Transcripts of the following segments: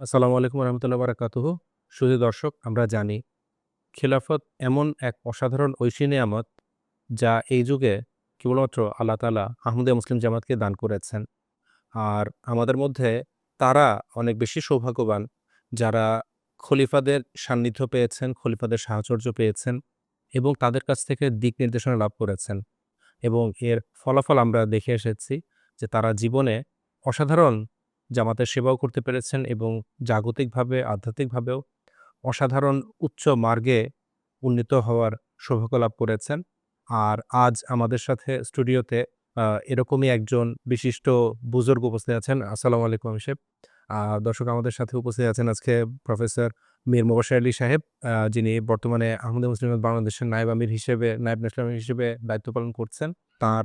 আসসালামু আলাইকুম রহমতুল্লাহ বারাকাতুহ। সুধী দর্শক, আমরা জানি খিলাফত এমন এক অসাধারণ ঐশী নিয়ামত যা এই যুগে কেবলমাত্র আল্লাহ তালা আহমদে মুসলিম জামাতকে দান করেছেন। আর আমাদের মধ্যে তারা অনেক বেশি সৌভাগ্যবান যারা খলিফাদের সান্নিধ্য পেয়েছেন, খলিফাদের সাহচর্য পেয়েছেন এবং তাদের কাছ থেকে দিক নির্দেশনা লাভ করেছেন। এবং এর ফলাফল আমরা দেখে এসেছি যে তারা জীবনে অসাধারণ জামাতের সেবাও করতে পেরেছেন এবং জাগতিকভাবে, আধ্যাত্মিকভাবেও অসাধারণ উচ্চ মার্গে উন্নীত হওয়ার লাভ করেছেন। আর আজ আমাদের সাথে স্টুডিওতে এরকমই একজন বিশিষ্ট বুজুর্গ উপস্থিত আছেন। আসসালামু আলাইকুম হিসেব দর্শক আমাদের সাথে উপস্থিত আছেন আজকে প্রফেসর মীর মোবাশার আলী সাহেব যিনি বর্তমানে আহমদে মুসলিম বাংলাদেশের নায়েব আমির হিসেবে, নায়েব ন্যাশনাল হিসেবে দায়িত্ব পালন করছেন। তার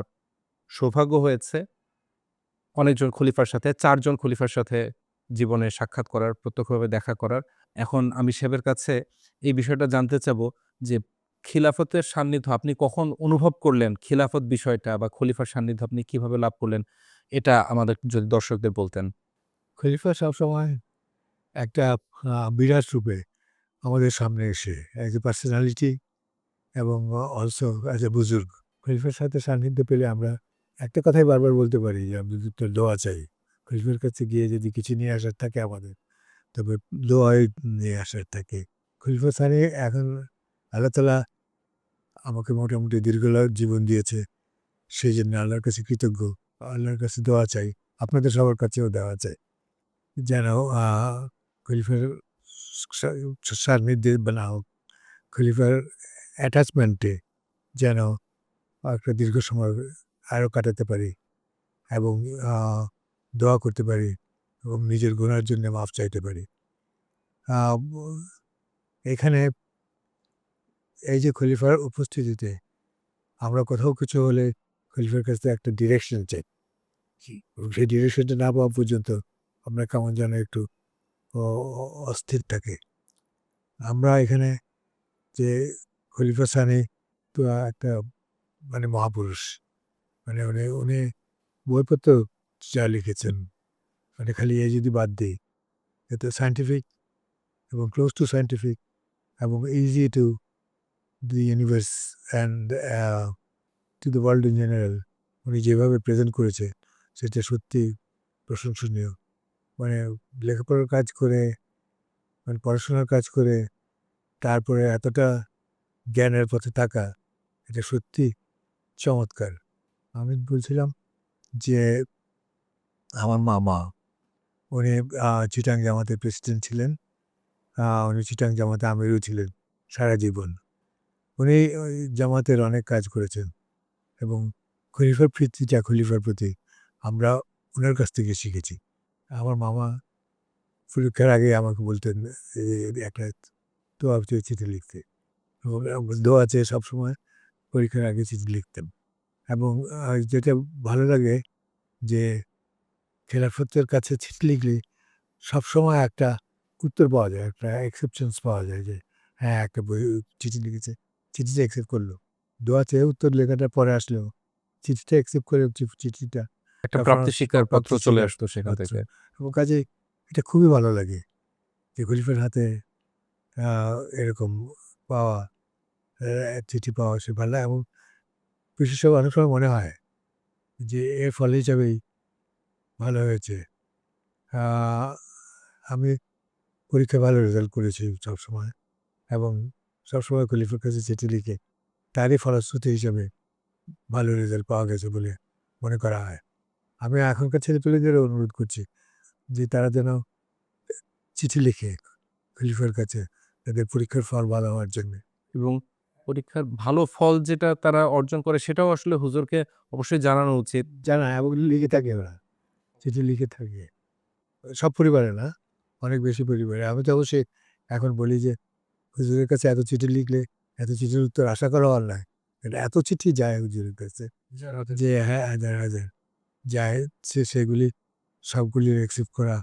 সৌভাগ্য হয়েছে অনেকজন খলিফার সাথে, চারজন খলিফার সাথে জীবনে সাক্ষাৎ করার, প্রত্যক্ষভাবে দেখা করার। এখন আমি সাহেবের কাছে এই বিষয়টা জানতে চাবো যে খিলাফতের সান্নিধ্য আপনি কখন অনুভব করলেন? খিলাফত বিষয়টা বা খলিফার সান্নিধ্য আপনি কীভাবে লাভ করলেন? এটা আমাদের যদি দর্শকদের বলতেন। খলিফা সবসময় একটা বিরাট রূপে আমাদের সামনে এসে অ্যাজ এ পার্সোনালিটি এবং অলসো অ্যাজ এ বুজুর্গ। খলিফার সাথে সান্নিধ্য পেলে আমরা একটা কথাই বারবার বলতে পারি যে যদি তো দোয়া চাই খলিফার কাছে গিয়ে যদি কিছু নিয়ে আসার থাকে আমাদের, তবে দোয়াই নিয়ে আসার থাকে। খলিফা সানি এখন আল্লাহ তালা আমাকে মোটামুটি দীর্ঘ জীবন দিয়েছে, সেই জন্য আল্লাহর কাছে কৃতজ্ঞ। আল্লাহর কাছে দোয়া চাই, আপনাদের সবার কাছেও দেওয়া চাই। যেন খলিফার সান্নিধ্যে বানা হোক, খলিফার অ্যাটাচমেন্টে যেন একটা দীর্ঘ সময় আরও কাটাতে পারি এবং দোয়া করতে পারি এবং নিজের গুণার জন্য মাফ চাইতে পারি। এখানে এই যে খলিফার উপস্থিতিতে আমরা কোথাও কিছু হলে খলিফার কাছ থেকে একটা ডিরেকশন চাই। সেই ডিরেকশনটা না পাওয়া পর্যন্ত আমরা কেমন যেন একটু অস্থির থাকে। আমরা এখানে যে খলিফা সানি তো একটা মানে মহাপুরুষ। মানে উনি উনি বইপত্র যা লিখেছেন মানে খালি এ যদি বাদ দিই, এতে সায়েন্টিফিক এবং ক্লোজ টু সায়েন্টিফিক এবং easy to the universe and to the world in general উনি যেভাবে প্রেজেন্ট করেছে, সেটা সত্যি প্রশংসনীয়। মানে লেখাপড়ার কাজ করে মানে পড়াশোনার কাজ করে, তারপরে এতটা জ্ঞানের পথে থাকা, এটা সত্যি চমৎকার। আমি বলছিলাম যে, আমার মামা, উনি চিটাং জামাতের প্রেসিডেন্ট ছিলেন। উনি চিটাং জামাতে আমিরও ছিলেন সারা জীবন। উনি জামাতের অনেক কাজ করেছেন এবং খলিফার প্রীতি, যা খলিফার প্রতি আমরা ওনার কাছ থেকে শিখেছি। আমার মামা পরীক্ষার আগে আমাকে বলতেন একটা দোয়া চিঠি লিখতে। দোয়া চেয়ে সবসময় পরীক্ষার আগে চিঠি লিখতেন। এবং যেটা ভালো লাগে যে খেলাফতের কাছে চিঠি লিখলে সবসময় একটা উত্তর পাওয়া যায় একটা এক্সেপশনস পাওয়া যায় যে হ্যাঁ একটা বই চিঠি লিখেছে চিঠিটা অ্যাকসেপ্ট করল দোয়া চেয়ে উত্তর লেখাটা পরে আসলেও চিঠিটা অ্যাকসেপ্ট করে চি- চিঠিটা একটা প্রাপ্তি স্বীকার পত্র চলে আসতো সেখান। থেকে এবং কাজে এটা খুবই ভালো লাগে যে খলিফার হাতে এরকম পাওয়া চিঠি পাওয়া সে ভালো লাগে এবং বিশেষ অনেক সময় মনে হয় যে, এর ফল হিসাবেই ভালো হয়েছে। আমি পরীক্ষায় ভালো রেজাল্ট করেছি সবসময় এবং সবসময় খলিফার কাছে চিঠি লিখে তারই ফলশ্রুতি হিসাবে ভালো রেজাল্ট পাওয়া গেছে বলে মনে করা হয়। আমি এখনকার ছেলেপেলেদেরও অনুরোধ করছি যে, তারা যেন চিঠি লিখে খলিফার কাছে তাদের পরীক্ষার ফল ভালো হওয়ার জন্য। এবং পরীক্ষার ভালো ফল যেটা তারা অর্জন করে সেটাও আসলে হুজুরকে অবশ্যই জানানো উচিত। জানা এবং লিখে থাকে ওরা। চিঠি লিখে থাকে। সব পরিবারে না? অনেক বেশি পরিবারে। আমি তো অবশ্যই এখন বলি যে হুজুরের কাছে এত চিঠি লিখলে এত চিঠির উত্তর আশা করা হয় না এটা এত চিঠি যায় হুজুরের কাছে যে হ্যাঁ হাজার হাজার। যায় সে সেগুলি সবগুলি অ্যাকসেপ্ট করা।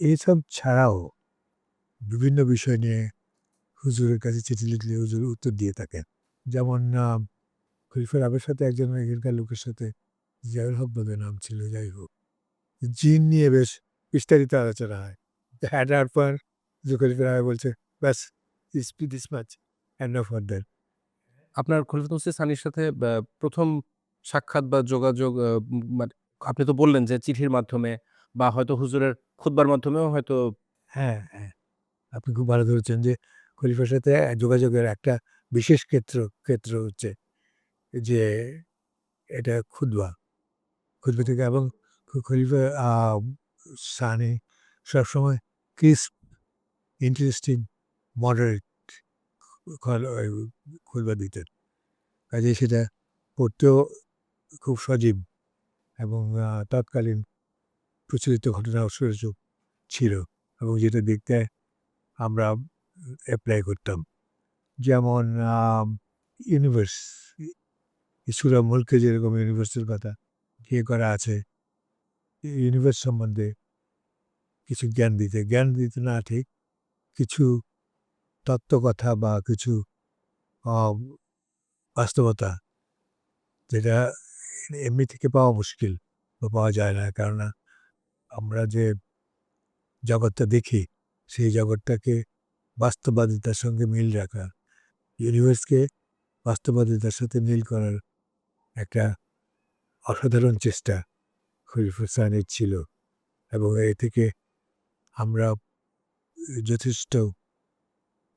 এইসব ছাড়াও বিভিন্ন বিষয় নিয়ে হুজুরের কাছে চিঠি লিখলে হুজুর উত্তর দিয়ে থাকেন। যেমন আহ, খলিফার আবের সাথে একজন এখানকার লোকের সাথে জিয়াউল হক বলে নাম ছিল যাই হোক। জিন নিয়ে বেশ বিস্তারিত আলোচনা হয়। হ্যাঁ পর জুকলিফের আগে বলছে ব্যাস this this much and no further আপনার খলিফাতুল মসিহ সানির সাথে প্রথম সাক্ষাৎ বা যোগাযোগ মানে আপনি তো বললেন যে চিঠির মাধ্যমে বা হয়তো হুজুরের খুতবার মাধ্যমেও হয়তো হ্যাঁ হ্যাঁ। আপনি খুব ভালো ধরেছেন যে খলিফার সাথে যোগাযোগের একটা বিশেষ ক্ষেত্র ক্ষেত্র হচ্ছে যে, এটা খুদবা খুদবা থেকে এবং খলিফা সানি সবসময় ক্রিস্প, ইন্টারেস্টিং, মডারেট খুদবা দিতেন। কাজে সেটা পড়তেও খুব সজীব এবং তৎকালীন প্রচলিত ঘটনা সুযোগ ছিল এবং যেটা দেখতে আমরা অ্যাপ্লাই করতাম। যেমন ইউনিভার্স সুরা মুলকে যেরকম ইউনিভার্সের কথা ইয়ে করা আছে ইউনিভার্স সম্বন্ধে কিছু জ্ঞান দিতে। জ্ঞান দিতে না ঠিক কিছু তত্ত্বকথা বা কিছু আম, বাস্তবতা যেটা এমনি থেকে পাওয়া মুশকিল বা পাওয়া যায় না। কেননা আমরা যে জগৎটা দেখি সেই জগৎটাকে বাস্তববাদিতার সঙ্গে মিল রাখা ইউনিভার্সকে বাস্তববাদিতার সাথে মিল করার একটা অসাধারণ চেষ্টা খলিফা সানের ছিল এবং এ থেকে আমরা যথেষ্ট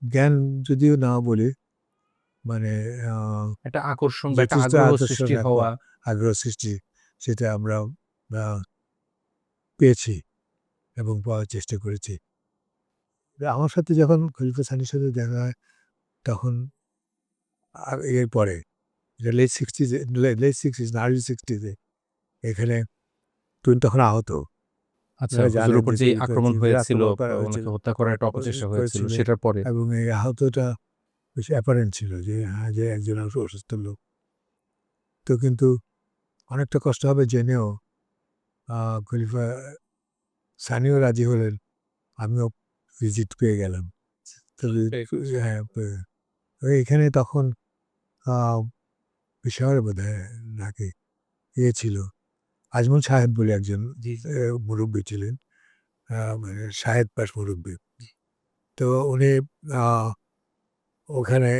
জ্ঞান যদিও না বলি মানে একটা আকর্ষণ আগ্রহ সৃষ্টি হওয়া। আগ্রহ সৃষ্টি সেটা আমরা পেয়েছি এবং পাওয়ার চেষ্টা করেছি। আমার সাথে যখন খলিফা সানির সাথে দেখা হয় তখন এর পরে এটা লেট সিক্সটিজে লেট সিক্সটিজ না আর্লি সিক্সটিজে এখানে তুমি তখন আহত। আচ্ছা যারা জানেন হুজুরের উপর যে যে যে- আক্রমণ হয়েছিল আক্রমণ করা বা হয়েছিল, ওনাকে হত্যা করার একটা অপচেষ্টা হয়েছিল হয়েছিল। সেটার পরে। এবং এই আহতটা বেশ অ্যাপারেন্ট ছিল যে হ্যাঁ যে একজন অসুস্থ লোক। তো কিন্তু অনেকটা কষ্ট হবে জেনেও আহ, খলিফা সানিও রাজি হলেন। আমিও ভিজিট পেয়ে গেলাম। তো হ্যাঁ এখানে তখন পেশাওয়ার বোধ হয় নাকি ইয়ে ছিল। আজমল সাহেব বলে একজন মুরব্বী ছিলেন। মানে সাহেব পাশ মুরব্বী। তো উনি ওখানে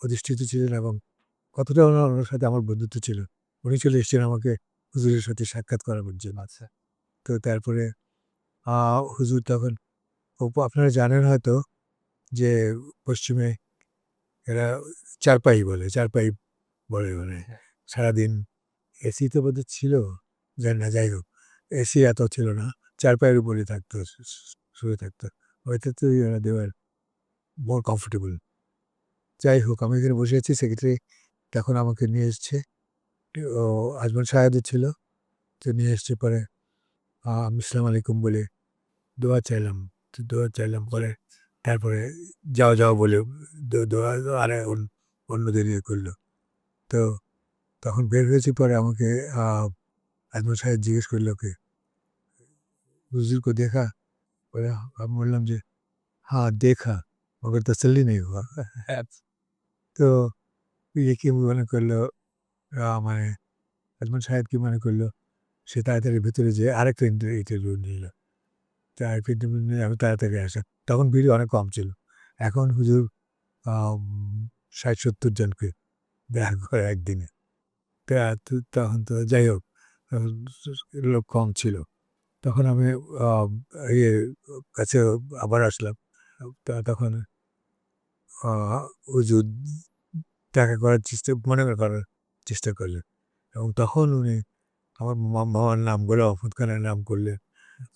অধিষ্ঠিত ছিলেন এবং কতটা ওনার ওনার সাথে আমার বন্ধুত্ব ছিল উনি চলে এসেছেন আমাকে হুজুরের সাথে সাক্ষাৎ করার জন্য। আচ্ছা। তো তারপরে হুজুর তখন আপনারা জানেন হয়তো যে পশ্চিমে এরা চারপাই বলে চারপাই বলে মানে হ্যাঁ। সারাদিন এসি তো বোধহয় ছিল জানি না যাই হোক এসি এত ছিল না চারপাইয়ের উপরে থাকতো শুয়ে থাকতো। ওইতে তো এরা দেওয়ার মোর কমফোর্টেবল যাই হোক আমি এখানে বসে আছি সেক্রেটারি তখন আমাকে নিয়ে এসছে। ও আজমল সাহেবের ছিল তো নিয়ে এসছে পরে আমি ইসলাম আলাইকুম বলে দোয়া চাইলাম। তো দোয়া চাইলাম পরে তারপরে যাও যাও বলে দো- দোয়া আরে অন্য- অন্যদের ইয়ে করলো তো তখন বের হয়েছি পরে আমাকে আহ, আজমল সাহেব জিজ্ঞেস করলো কে হুজুর को देखा বলে আমি বললাম যে হ্যাঁ দেখা মগর তসল্লি নেই হুয়া তো ইয়ে কি মনে করলো আহ, মানে আজমল সাহেব কি মনে করলো সে তাড়াতাড়ি ভিতরে যে আরেকটা ইন্টারভিউ নিল আরেকটা ইন্টারভিউ আমি তাড়াতাড়ি আসা। তখন ভিড় অনেক কম ছিল। এখন হুজুর ষাট সত্তর জনকে দেখা করে একদিনে। তখন তো যাই হোক লোক কম ছিল। তখন আমি ইয়ে কাছে আবার আসলাম। তখন হুজুর দেখা করার চেষ্টা, মনে করার চেষ্টা করলেন। এবং তখন উনি আমার মামার নাম করে অহমদ খানের নাম করলেন।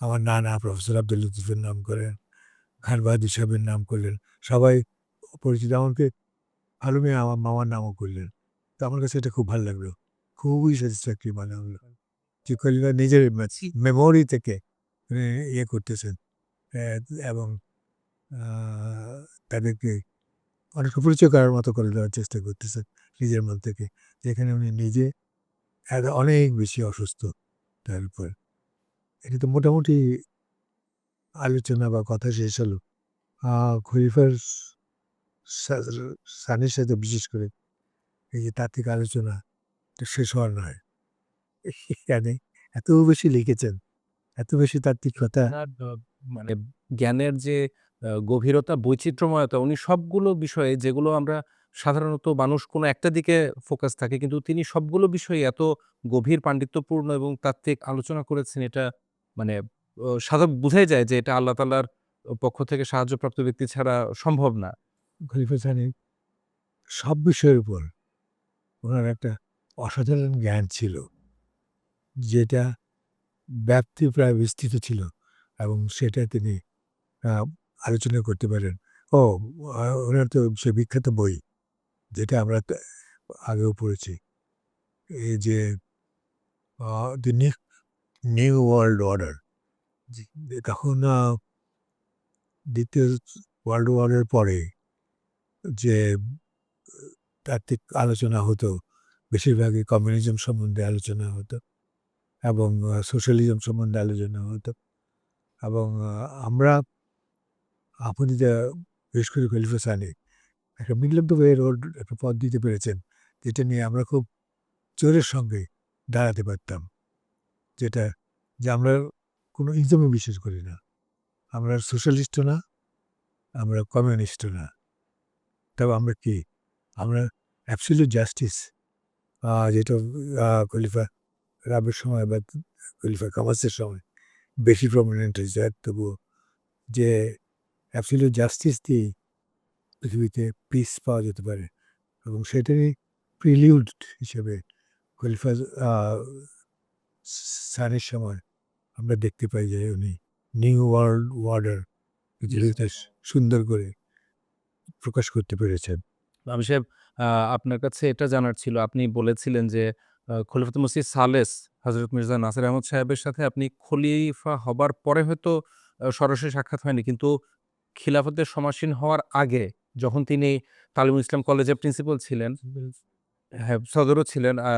আমার নানা প্রফেসর আব্দুল লতিফের নাম করেন খান বাহাদুর সাহেবের নাম করলেন সবাই পরিচিত। আমাকে ভালো মেয়ে আমার মামার নামও করলেন। তো আমার কাছে এটা খুব ভালো লাগল। খুবই স্যাটিসফ্যাক্টরি মনে হলো যে খলিফা নিজের মেমোরি থেকে ইয়ে করতেছেন। এবং তাদেরকে অনেক পরিচয় করার মতো করে দেওয়ার চেষ্টা করতেছেন নিজের মন থেকে। যেখানে উনি নিজে এত অনেক বেশি অসুস্থ তার উপর। এটা তো মোটামুটি আলোচনা বা কথা শেষ হলো। খলিফার সা- সাথে বিশেষ করে এই যে তাত্ত্বিক আলোচনা শেষ হওয়ার নয়। এখানে এত বেশি লিখেছেন এত বেশি তাত্ত্বিক কথা। মানে জ্ঞানের যে গভীরতা, বৈচিত্র্যময়তা উনি সবগুলো বিষয়ে যেগুলো আমরা সাধারণত মানুষ কোনো একটা দিকে ফোকাস থাকে কিন্তু তিনি সবগুলো বিষয়ে এত গভীর পাণ্ডিত্যপূর্ণ এবং তাত্ত্বিক আলোচনা করেছেন এটা মানে সাধক বুঝাই যায় যে এটা আল্লাহ তালার পক্ষ থেকে সাহায্যপ্রাপ্ত ব্যক্তি ছাড়া সম্ভব না। খলিফা সানি সব বিষয়ের উপর ওনার একটা অসাধারণ জ্ঞান ছিল। যেটা ব্যাপ্তি প্রায় বিস্তৃত ছিল এবং সেটা তিনি আলোচনা করতে পারেন। ও, ওনার তো সে বিখ্যাত বই, যেটা আমরা আগেও পড়েছি। এই যে নিউ ওয়ার্ল্ড অর্ডার। তখন দ্বিতীয় ওয়ার্ল্ড ওয়ারের পরে যে তাত্ত্বিক আলোচনা হতো, বেশিরভাগই কমিউনিজম সম্বন্ধে আলোচনা হতো এবং সোশ্যালিজম সম্বন্ধে আলোচনা হতো এবং আমরা আপনি যে বিশেষ করে খলিফা সানি একটা middle of the way road একটা পথ দিতে পেরেছেন, যেটা নিয়ে আমরা খুব জোরের সঙ্গে দাঁড়াতে পারতাম। যেটা যে আমরা কোনো ইজমে বিশ্বাস করি না। আমরা সোশ্যালিস্টও না, আমরা কমিউনিস্টও না। তবে আমরা কি? আমরা অ্যাবসোলিউট জাস্টিস যেটা খলিফা রাবের সময় বা খলিফা কামাসের সময় বেশি প্রমিনেন্ট হয়েছে তবুও যে অ্যাবসোলিউট জাস্টিস দিয়েই পৃথিবীতে পিস পাওয়া যেতে পারে এবং সেটারই প্রিলিউড হিসেবে খলিফা সানির সময় আমরা দেখতে পাই যে উনি নিউ ওয়ার্ল্ড ওয়ার্ডার সুন্দর করে প্রকাশ করতে পেরেছেন। আমি সাহেব আপনার কাছে এটা জানার ছিল। আপনি বলেছিলেন যে আ খলিফাতুল মসিহ সালেস হযরত মির্জা নাসির আহমদ সাহেবের সাথে আপনি খলিফা হবার পরে হয়তো সরাসরি সাক্ষাৎ হয়নি। কিন্তু খিলাফতের সমাসীন হওয়ার আগে যখন তিনি তালিমুল ইসলাম কলেজের প্রিন্সিপাল ছিলেন হ্যাঁ, সদরও ছিলেন আ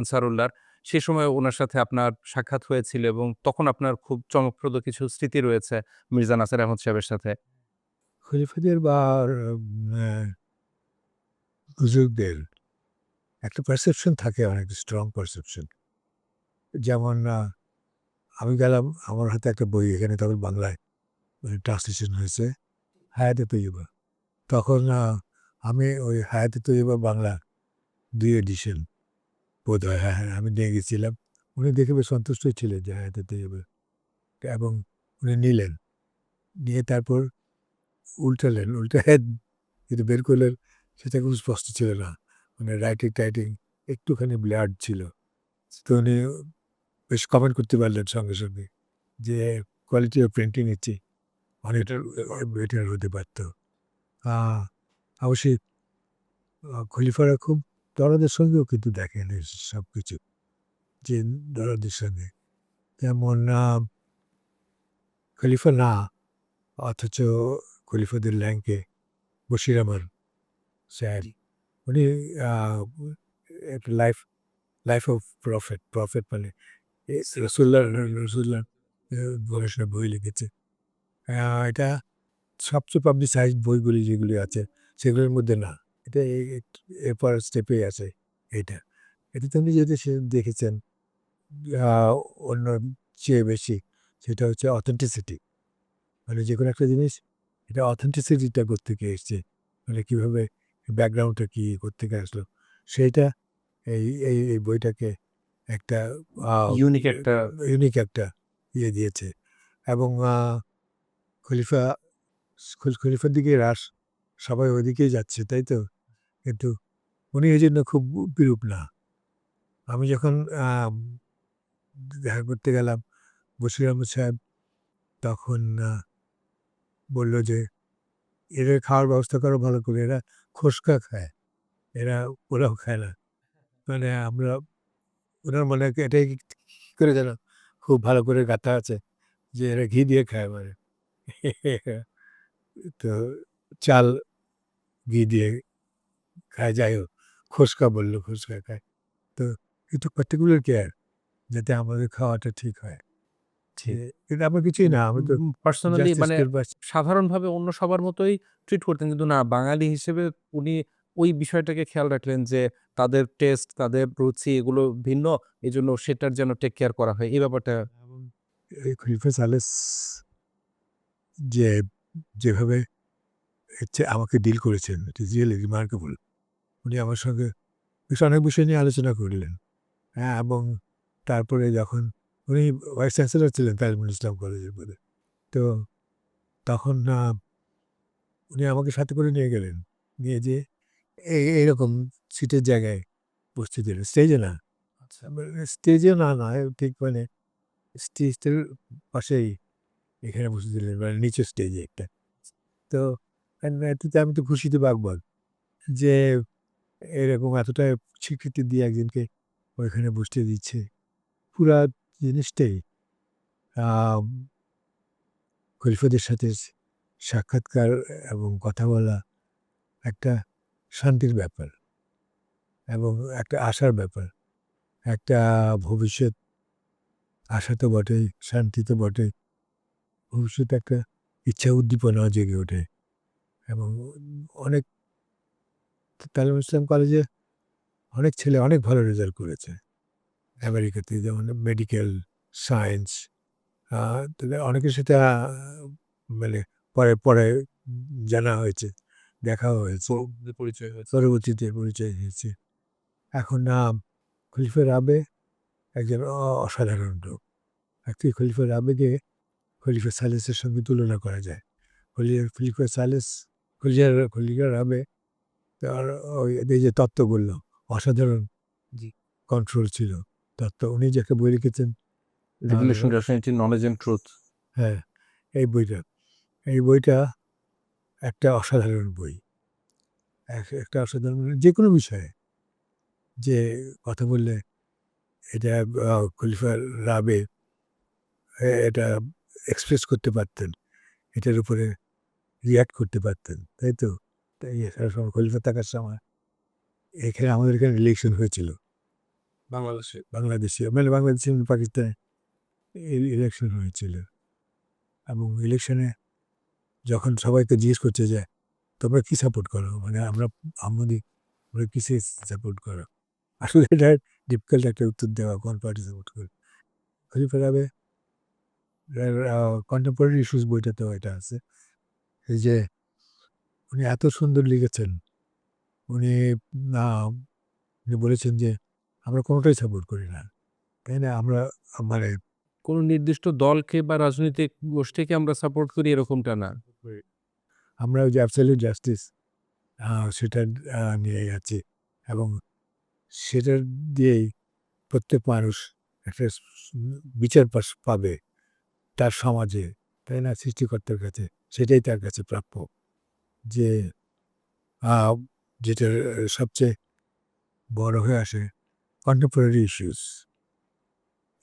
আনসারুল্লাহর। সে সময় ওনার সাথে আপনার সাক্ষাৎ হয়েছিল এবং তখন আপনার খুব চমকপ্রদ কিছু স্মৃতি রয়েছে মির্জা নাসির আহমদ সাহেবের সাথে। খলিফাদের বা একটা পারসেপশন থাকে, অনেক স্ট্রং পারসেপশন। যেমন আমি গেলাম, আমার হাতে একটা বই, এখানে তখন বাংলায় ট্রান্সলেশন হয়েছে, হায়াতে তৈয়বা। তখন আমি ওই হায়াতে তৈয়বা বাংলা দুই এডিশন বোধহয় হ্যাঁ, হ্যাঁ, আমি নিয়ে গেছিলাম। উনি দেখে বেশ সন্তুষ্টই ছিলেন যে হায়াতে তৈয়বা এবং উনি নিলেন। নিয়ে তারপর উল্টালেন। উল্টায়ে যেটা বের করলেন সেটা খুব স্পষ্ট ছিল না। মানে রাইটিং-টাইটিং একটুখানি ব্লার্ড ছিল। তো উনি বেশ কমেন্ট করতে পারলেন সঙ্গে, সঙ্গে যে কোয়ালিটি অফ প্রিন্টিং ইচ্ছি অনেকটা বেটার হতে পারত। অবশ্যই খলিফারা খুব দরদের সঙ্গেও কিন্তু দেখেন এই সবকিছু। যে দরাদের সঙ্গে। যেমন খলিফা না অথচ খলিফাদের ল্যাংকে বশির আহমদ সাহেব উনি একটা life life of prophet prophet মানে রসুল্লাহ রসুল্লাহ গবেষণা বই লিখেছে। এটা সবচেয়ে পাবলিসাইজড বইগুলি যেগুলি আছে সেগুলোর মধ্যে না। এটা এরপর স্টেপেই আছে এটা এটাতে উনি যদি সে দেখেছেন অন্য চেয়ে বেশি সেটা হচ্ছে অথেন্টিসিটি। মানে যে কোনো একটা জিনিস এটা অথেন্টিসিটিটা কোত্থেকে এসছে? মানে কীভাবে ব্যাকগ্রাউন্ডটা কী? কোত্থেকে আসলো? সেইটা এই এই এই বইটাকে একটা ইউনিক একটা ইউনিক একটা ইয়ে দিয়েছে এবং খলিফা খলিফার দিকে রাশ সবাই ওইদিকেই যাচ্ছে, তাই তো? কিন্তু উনি এই জন্য খুব বিরূপ না। আমি যখন দেখা করতে গেলাম বশির আহমদ সাহেব তখন বলল যে, "এদের খাওয়ার ব্যবস্থা করো ভালো করে। এরা খোসকা খায়। এরা ওরাও খায় না।" মানে আমরা ওনার মনে এটাই করে যেন খুব ভালো করে গাঁথা আছে যে এরা ঘি দিয়ে খায় মানে। তো চাল ঘি দিয়ে খায় যাই হোক। খোসকা বলল খোসকা খায়। তো কিন্তু পার্টিকুলার কেয়ার যাতে আমাদের খাওয়াটা ঠিক হয়। এটা আমার কিছুই না। আমি তো পার্সোনালি মানে সাধারণভাবে অন্য সবার মতোই ট্রিট করতেন। কিন্তু না বাঙালি হিসেবে উনি ওই বিষয়টাকে খেয়াল রাখলেন যে তাদের টেস্ট, তাদের রুচি এগুলো ভিন্ন। এজন্য সেটার যেন টেক কেয়ার করা হয়। এই ব্যাপারটা খলিফা সালেস যে যেভাবে হচ্ছে আমাকে ডিল করেছেন। ইট ইজ রিয়েলি রিমার্কেবল উনি আমার সঙ্গে বেশ অনেক বিষয় নিয়ে আলোচনা করলেন। হ্যাঁ এবং তারপরে যখন উনি ভাইস চ্যান্সেলর ছিলেন তালিমুল ইসলাম কলেজের পরে তো তখন উনি আমাকে সাথে করে নিয়ে গেলেন। নিয়ে যে এই এইরকম সিটের জায়গায় বসতে দিলেন স্টেজে না। আচ্ছা। স্টেজে না না ঠিক মানে স্টেজটার পাশেই এখানে বসে দিলেন মানে নিচের স্টেজে একটা। তো এটাতে আমি তো খুশিতে বাগবাগ যে এরকম এতটা স্বীকৃতি দিয়ে একজনকে ওইখানে বসতে দিচ্ছে। পুরা জিনিসটাই খলিফাদের সাথে সাক্ষাৎকার এবং কথা বলা একটা শান্তির ব্যাপার এবং একটা আশার ব্যাপার। একটা ভবিষ্যৎ আশা তো বটেই, শান্তি তো বটেই। ভবিষ্যতে একটা ইচ্ছা উদ্দীপনাও জেগে ওঠে। এবং অনেক তালিম ইসলাম কলেজে অনেক ছেলে অনেক ভালো রেজাল্ট করেছে। আমেরিকাতে যেমন মেডিকেল সায়েন্স অনেকের সাথে মানে পরে পরে জানা হয়েছে দেখা হয়েছে। পরিচয় হয়েছে। পরবর্তীতে পরিচয় হয়েছে। এখন নাম খলিফা রাবে একজন অসাধারণ লোক। অ্যাকচুয়ালি খলিফা রাবেকে খলিফা সালেসের সঙ্গে তুলনা করা যায়। খলিফা সালেস খলিফার খলিফা রাবে তার ওই এই যে তত্ত্বগুলো অসাধারণ কন্ট্রোল ছিল। তত্ত্ব উনি যাকে বই লিখেছেন রেগুলেশন নলেজ এন্ড ট্রুথ হ্যাঁ এই বইটা এই বইটা একটা অসাধারণ বই। এক- একটা অসাধারণ যে কোনো বিষয়ে যে কথা বললে এটা খলিফা রাবে এটা এক্সপ্রেস করতে পারতেন। এটার উপরে রিয়াক্ট করতে পারতেন তাই তো? তাই এছাড়া সময় খলিফা থাকার সময় এখানে আমাদের এখানে ইলেকশন হয়েছিল। বাংলাদেশে। বাংলাদেশে মানে বাংলাদেশে পাকিস্তানে ইলেকশন হয়েছিল। এবং ইলেকশনে যখন সবাইকে জিজ্ঞেস করছে যে তোমরা কি সাপোর্ট করো? মানে আমরা আমাদের আমরা কিসে সাপোর্ট করো? আসলে এটা ডিফিকাল্ট একটা উত্তর দেওয়া কোন পার্টি সাপোর্ট করে খলিফা রাবে কন্টেম্পোরারি ইস্যুস বইটাতেও এটা আছে। এই যে উনি এত সুন্দর লিখেছেন। উনি আহ, উনি বলেছেন যে আমরা কোনোটাই সাপোর্ট করি না। তাই না? আমরা মানে কোন নির্দিষ্ট দলকে বা রাজনৈতিক গোষ্ঠীকে আমরা সাপোর্ট করি এরকমটা না। আমরা ওই যে অ্যাবসলিউট জাস্টিস সেটা নিয়ে যাচ্ছি এবং সেটা দিয়েই প্রত্যেক মানুষ একটা বিচার পাবে তার সমাজে তাই না? সৃষ্টিকর্তার কাছে। সেটাই তার কাছে প্রাপ্য। যে যেটার সবচেয়ে বড় হয়ে আসে contemporary issues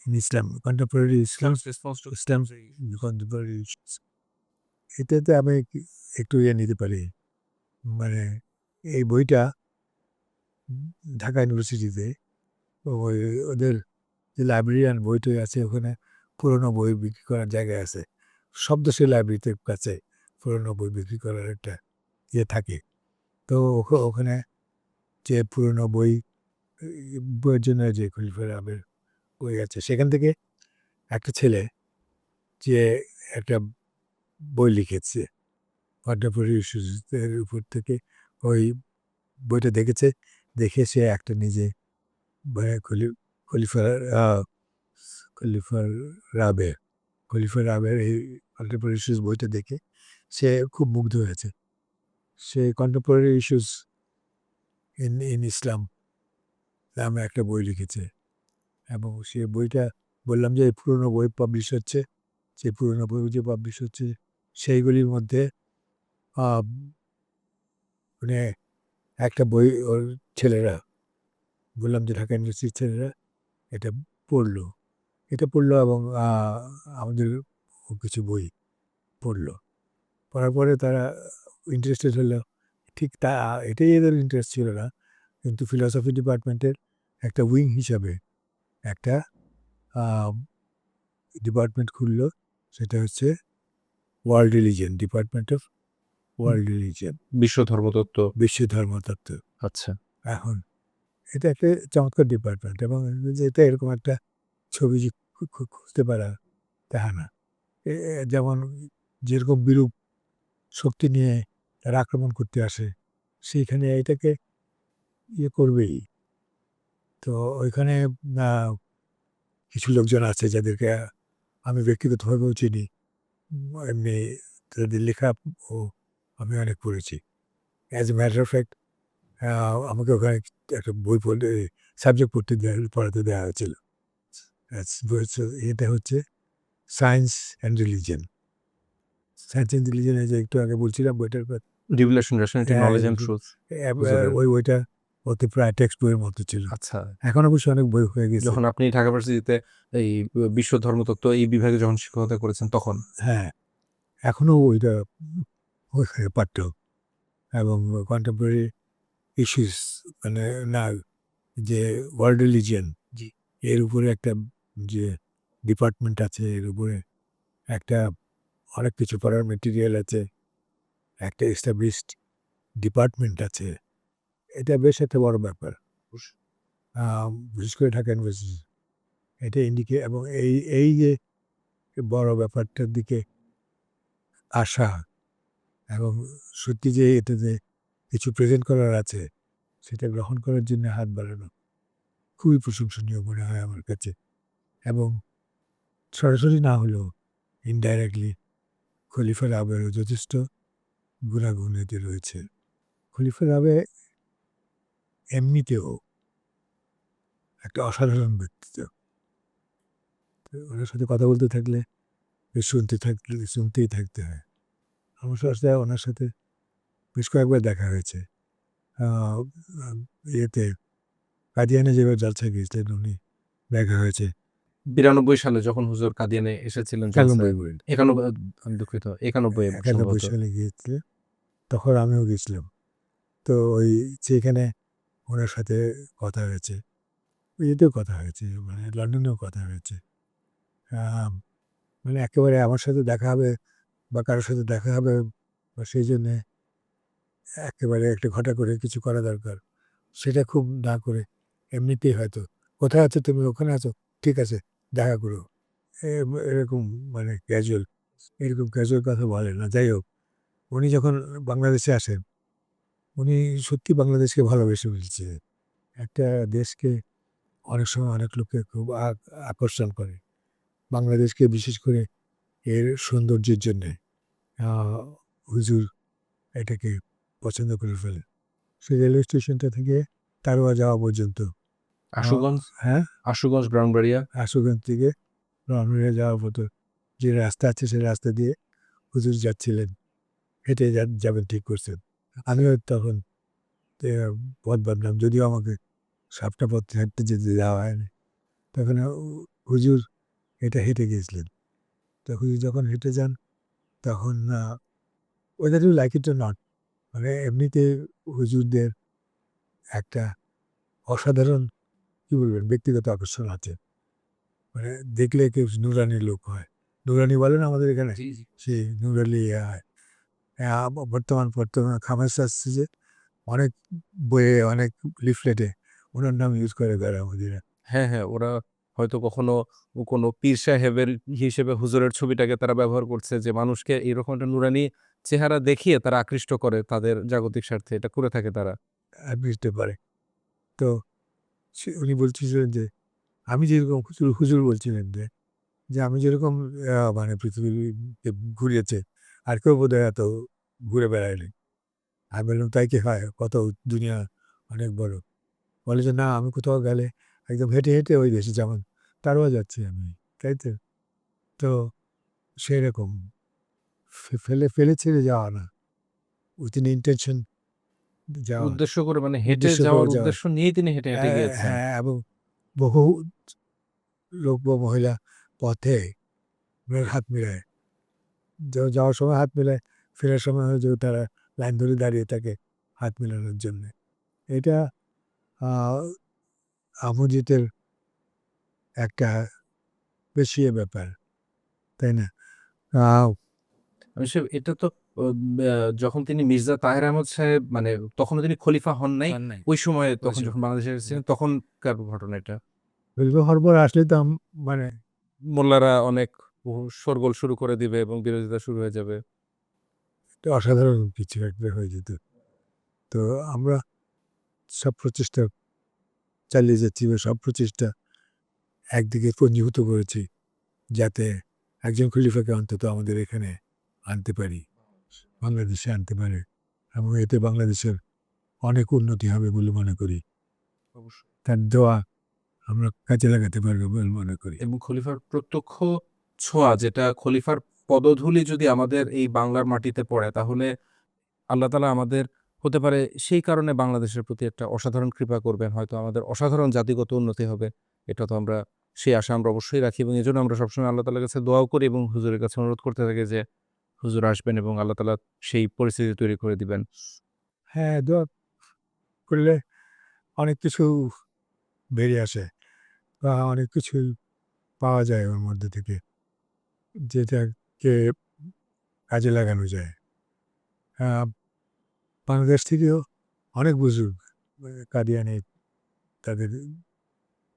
in Islam contemporary Islam Islam contemporary issues এটাতে আমি একটু ইয়ে নিতে পারি। মানে এই বইটা ঢাকা ইউনিভার্সিটিতে ওই ওদের যে লাইব্রেরিয়ান বই টই আছে ওখানে পুরোনো বই বিক্রি করার জায়গা আছে। সব দেশের লাইব্রেরিতে কাছে পুরোনো বই বিক্রি করার একটা ইয়ে থাকে। তো ওখ- ওখানে যে পুরোনো বই বইয়ের জন্য যে খলিফার আবের বই আছে, সেখান থেকে একটা ছেলে যে একটা বই লিখেছে কন্টেম্পোরারি ইস্যুসের উপর থেকে ওই বইটা দেখেছে, দেখে সে একটা নিজে মানে খলি, খলিফা খলিফার রাবের খলিফা রাবের এই কন্টেম্পোরারি ইস্যুস বইটা দেখে সে খুব মুগ্ধ হয়েছে। সে contemporary issues in in Islam নামে একটা বই লিখেছে। এবং সে বইটা বললাম যে, পুরনো বই পাবলিশ হচ্ছে। সেই পুরনো বই যে পাবলিশ হচ্ছে, সেইগুলির মধ্যে মানে একটা বই ওর ছেলেরা, বললাম যে ঢাকা ইউনিভার্সিটির ছেলেরা, এটা পড়ল। এটা পড়ল এবং আমাদের কিছু বই পড়ল। পড়ার পরে তারা ইন্টারেস্টেড হলো। ঠিক তা এটাই এদের ইন্টারেস্ট ছিল না। কিন্তু ফিলসফি ডিপার্টমেন্টের একটা উইং হিসাবে একটা ডিপার্টমেন্ট খুললো। সেটা হচ্ছে world religion department of world religion বিশ্ব ধর্মতত্ত্ব। বিশ্ব ধর্মতত্ত্ব। আচ্ছা। এখন এটা একটা চমৎকার ডিপার্টমেন্ট এবং যে এটা এরকম একটা ছবি খুঁজতে পারা তাহা না। যেমন যেরকম বিরূপ শক্তি নিয়ে তারা আক্রমণ করতে আসে, সেইখানে এটাকে ইয়ে করবেই। তো ওইখানে কিছু লোকজন আছে যাদেরকে আমি ব্যক্তিগতভাবেও চিনি। এমনি তাদের লেখা ও আমি অনেক পড়েছি। As a matter of fact আমাকে ওখানে একটা বই পড়তে সাবজেক্ট পড়তে পড়াতে দেওয়া হয়েছিল। এটা হচ্ছে science and religion science and রিলিজিয়নে যে একটু আগে বলছিলাম বইটার রিভিলেশন রেশনালিটি হ্যাঁ, নলেজ এন্ড ট্রুথ ওই বইটা ওতে প্রায় টেক্সট বইয়ের মতো ছিল। আচ্ছা। এখন অবশ্য অনেক বই হয়ে গেছে। যখন আপনি ঢাকা ভার্সিটিতে এই বিশ্ব ধর্মতত্ত্ব এই বিভাগে যখন শিক্ষকতা করেছেন তখন? হ্যাঁ। এখনও ওইটা ওইখানে পাঠ্য। এবং কন্টেম্পোরারি ইস্যুস মানে না যে ওয়ার্ল্ড রিলিজিয়ান জি। এর উপরে একটা যে ডিপার্টমেন্ট আছে, এর উপরে একটা অনেক কিছু পড়ার মেটেরিয়াল আছে, একটা এস্টাবলিশড ডিপার্টমেন্ট আছে। এটা বেশ একটা বড় ব্যাপার। বিশেষ করে ঢাকা ইউনিভার্সিটি এটা ইন্ডিকে এবং এই এই যে বড় ব্যাপারটার দিকে আসা এবং সত্যি যে এটাতে কিছু প্রেজেন্ট করার আছে, সেটা গ্রহণ করার জন্য হাত বাড়ানো খুবই প্রশংসনীয় মনে হয় আমার কাছে। এবং সরাসরি না হলেও ইনডাইরেক্টলি খলিফা রাবেরও যথেষ্ট গুণাগুণ এতে রয়েছে। খলিফা রাবে এমনিতেও একটা অসাধারণ ব্যক্তিত্ব। ওনার সাথে কথা বলতে থাকলে শুনতে থাকলে শুনতেই থাকতে হয়। আমার সাথে ওনার সাথে বেশ কয়েকবার দেখা হয়েছে। ইয়েতে কাদিয়ানে যেবার জালসা গিয়েছিলেন, উনি দেখা হয়েছে। বিরানব্বই সালে যখন হুজুর কাদিয়ানে এসেছিলেন একানব্বই আমি দুঃখিত একানব্বই একানব্বই সালে গিয়েছিলেন তখন আমিও গেছিলাম। তো ওই সেখানে ওনার সাথে কথা হয়েছে ইয়েতেও কথা হয়েছে মানে লন্ডনেও কথা হয়েছে। মানে একেবারে আমার সাথে দেখা হবে বা কারোর সাথে দেখা হবে বা সেই জন্যে একেবারে একটা ঘটা করে কিছু করা দরকার সেটা খুব না করে এমনিতেই হয়তো। কোথায় আছো তুমি? ওখানে আছো? ঠিক আছে। দেখা করো এরকম মানে ক্যাজুয়াল এরকম ক্যাজুয়াল কথা বলে না। যাই হোক, উনি যখন বাংলাদেশে আসেন, উনি সত্যি বাংলাদেশকে ভালোবেসে ফেলছে একটা দেশকে অনেক সময় অনেক লোককে খুব আকর্ষণ করে। বাংলাদেশকে বিশেষ করে এর সৌন্দর্যের জন্যে হুজুর এটাকে পছন্দ করে ফেলে সেই রেলওয়ে স্টেশনটা থেকে তারোয়া যাওয়া পর্যন্ত আশুগঞ্জ? হ্যাঁ। আশুগঞ্জ ব্রাউনবাড়িয়া আশুগঞ্জ থেকে রনওয়ে যাওয়ার মতো যে রাস্তা আছে সেই রাস্তা দিয়ে হুজুর যাচ্ছিলেন। হেঁটে যাবেন ঠিক করছেন। আমিও তখন পথ বাঁধলাম। যদিও আমাকে সাতটা পথ হাঁটতে যেতে দেওয়া হয়নি। তখন হুজুর এটা হেঁটে গিয়েছিলেন। তো হুজুর যখন হেঁটে যান তখন whether you like it not মানে এমনিতে হুজুরদের একটা অসাধারণ কী বলবেন? ব্যক্তিগত আকর্ষণ আছে। মানে দেখলে কেউ নুরানি লোক হয়। নুরানি বলেন আমাদের এখানে? সেই নুরালি ইয়ে হয় বর্তমান বর্তমান খামাস আসছে যে অনেক বইয়ে অনেক লিফলেটে ওনার নাম ইউজ করে বেড়া আমাদের হ্যাঁ হ্যাঁ ওরা হয়তো কখনো কোনো পীর সাহেবের হিসেবে হুজুরের ছবিটাকে তারা ব্যবহার করছে যে মানুষকে এরকম একটা নুরানি চেহারা দেখিয়ে তারা আকৃষ্ট করে তাদের জাগতিক স্বার্থে। এটা করে থাকে তারা। বুঝতে পারে। তো উনি বলছিলেন যে, আমি যেরকম হুজুর হুজুর বলছিলেন যে যে আমি যেরকম মানে পৃথিবীতে ঘুরিয়েছে, আর কেউ বোধ হয় এত ঘুরে বেড়ায়নি। আমি বললাম, তাই কি হয়? কত দুনিয়া অনেক বড়। বলে যে, না, আমি কোথাও গেলে একদম হেঁটে হেঁটে ওই দেশে যেমন তারও যাচ্ছি আমি, তাই তো? তো সেই রকম ফেলে ফেলে ছেড়ে যাওয়া না, উইথ ইন ইন্টেনশন উদ্দেশ্য করে মানে হেঁটে যাওয়ার উদ্দেশ্য নিয়েই তিনি হেঁটে হেঁটে হ্যাঁ, গিয়েছেন। হ্যাঁ এবং বহু লোক বা মহিলা পথে হাত মিলায়। যাওয়ার সময় হাত মিলায় ফেরার সময় হয়তো তারা লাইন ধরে দাঁড়িয়ে থাকে হাত মিলানোর জন্য। এটা আমজিতের একটা বেশি ব্যাপার তাই না? আমি সে- এটা তো যখন তিনি মির্জা তাহের আহমদ সাহেব মানে তখনও তিনি খলিফা হন নাই ওই সময় তখন যখন বাংলাদেশে এসেছিলেন তখনকার ঘটনা এটা? খলিফা হরবর আসলে তো মানে মোল্লারা অনেক শোরগোল শুরু করে দিবে এবং বিরোধিতা শুরু হয়ে যাবে। এটা অসাধারণ কিছু একটা হয়ে যেত। তো আমরা সব প্রচেষ্টা চালিয়ে যাচ্ছি বা সব প্রচেষ্টা একদিকে পঞ্জীভূত করেছি যাতে একজন খলিফাকে অন্তত আমাদের এখানে আনতে পারি। বাংলাদেশে আনতে পারে এবং এতে বাংলাদেশের অনেক উন্নতি হবে বলে মনে করি। অবশ্যই। তার দোয়া আমরা কাজে লাগাতে পারব বলে মনে করি। এবং খলিফার প্রত্যক্ষ ছোঁয়া যেটা খলিফার পদধূলি যদি আমাদের এই বাংলার মাটিতে পড়ে তাহলে আল্লাহ তালা আমাদের হতে পারে সেই কারণে বাংলাদেশের প্রতি একটা অসাধারণ কৃপা করবেন। হয়তো আমাদের অসাধারণ জাতিগত উন্নতি হবে এটা তো আমরা সেই আশা আমরা অবশ্যই রাখি এবং এই জন্য আমরা সবসময় আল্লাহ তালার কাছে দোয়াও করি এবং হুজুরের কাছে অনুরোধ করতে থাকি যে হুজুর আসবেন এবং আল্লাহ তালা সেই পরিস্থিতি তৈরি করে দিবেন। হ্যাঁ দোয়া করলে অনেক কিছু বেরিয়ে আসে বা অনেক কিছু পাওয়া যায় ওর মধ্যে থেকে, যেটাকে কাজে লাগানো যায়। বাংলাদেশ থেকেও অনেক বুজুর্গ কাদিয়ানি তাদের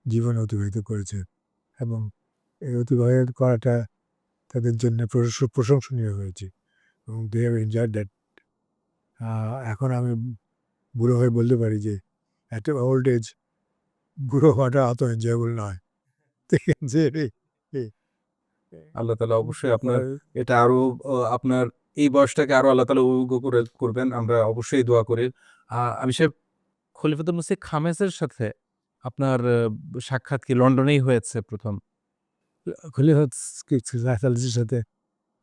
জীবন অতিবাহিত করেছে এবং এই অতিবাহিত করাটা তাদের জন্য প্রশংস- প্রশংসনীয় হয়েছে। এবং দে হ্যাভ এনজয় দ্যাট এখন আমি বুড়ো হয়ে বলতে পারি যে এত ওল্ড এজ বুড়ো হওয়াটা অত এনজয়েবল নয়। ঠিক আছে? আল্লাহ তালা অবশ্যই আপনার এটা আরও আপনার এই বয়সটাকে আরও আল্লাহ তালা অভিজ্ঞ করে করবেন। আমরা অবশ্যই দোয়া করি। আমি সে খলিফাতুল মসিহ খামেসের সাথে আপনার সাক্ষাৎ কি লন্ডনেই হয়েছে প্রথম? খলিফা রাসালজির সাথে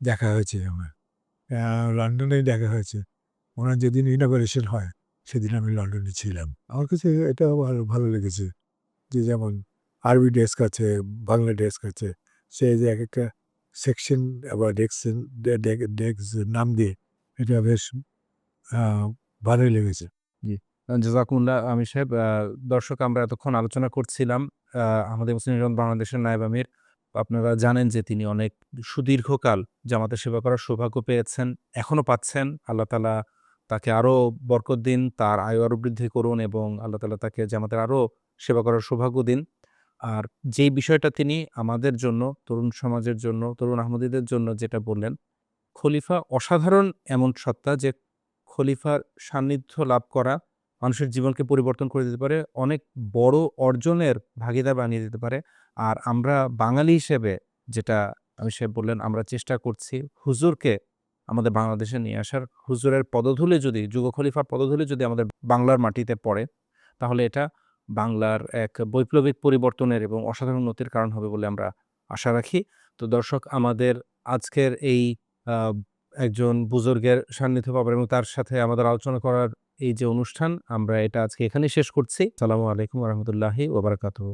দেখা হয়েছে আমার। লন্ডনেই দেখা হয়েছে। ওনার যেদিন ইনগ্রেশন হয়, সেদিন আমি লন্ডনে ছিলাম। আমার কাছে এটা ভালো ভালো লেগেছে যে যেমন আরবি ডেস্ক আছে, বাংলা ডেস্ক আছে, সে যে এক একটা সেকশন আবার ডেস্ক ডেস্ক নাম দিয়ে এটা বেশ ভালোই লেগেছে। জাজাকুল্লাহ আমি সাহেব দর্শক, আমরা এতক্ষণ আলোচনা করছিলাম আমাদের মুসলিম বাংলাদেশের নায়েব আমির। আপনারা জানেন যে তিনি অনেক সুদীর্ঘকাল জামাতের সেবা করার সৌভাগ্য পেয়েছেন, এখনও পাচ্ছেন। আল্লাহ তালা তাকে আরও বরকত দিন, তার আয়ু আরও বৃদ্ধি করুন এবং আল্লাহ তালা তাকে জামাতের আরও সেবা করার সৌভাগ্য দিন। আর যেই বিষয়টা তিনি আমাদের জন্য, তরুণ সমাজের জন্য, তরুণ আহমদীদের জন্য যেটা বললেন, খলিফা অসাধারণ এমন সত্তা যে খলিফার সান্নিধ্য লাভ করা মানুষের জীবনকে পরিবর্তন করে দিতে পারে, অনেক বড় অর্জনের ভাগিদার বানিয়ে দিতে পারে। আর আমরা বাঙালি হিসেবে যেটা আমি সাহেব বললেন, আমরা চেষ্টা করছি হুজুরকে আমাদের বাংলাদেশে নিয়ে আসার। হুজুরের পদধূলি যদি, যুগ খলিফার পদধূলি যদি আমাদের বাংলার মাটিতে পড়ে, তাহলে এটা বাংলার এক বৈপ্লবিক পরিবর্তনের এবং অসাধারণ উন্নতির কারণ হবে বলে আমরা আশা রাখি। তো দর্শক, আমাদের আজকের এই একজন বুজুর্গের সান্নিধ্য পাবার এবং তার সাথে আমাদের আলোচনা করার এই যে অনুষ্ঠান, আমরা এটা আজকে এখানেই শেষ করছি। সালামু আলাইকুম রহমতুল্লাহি ওবরাকাতুহ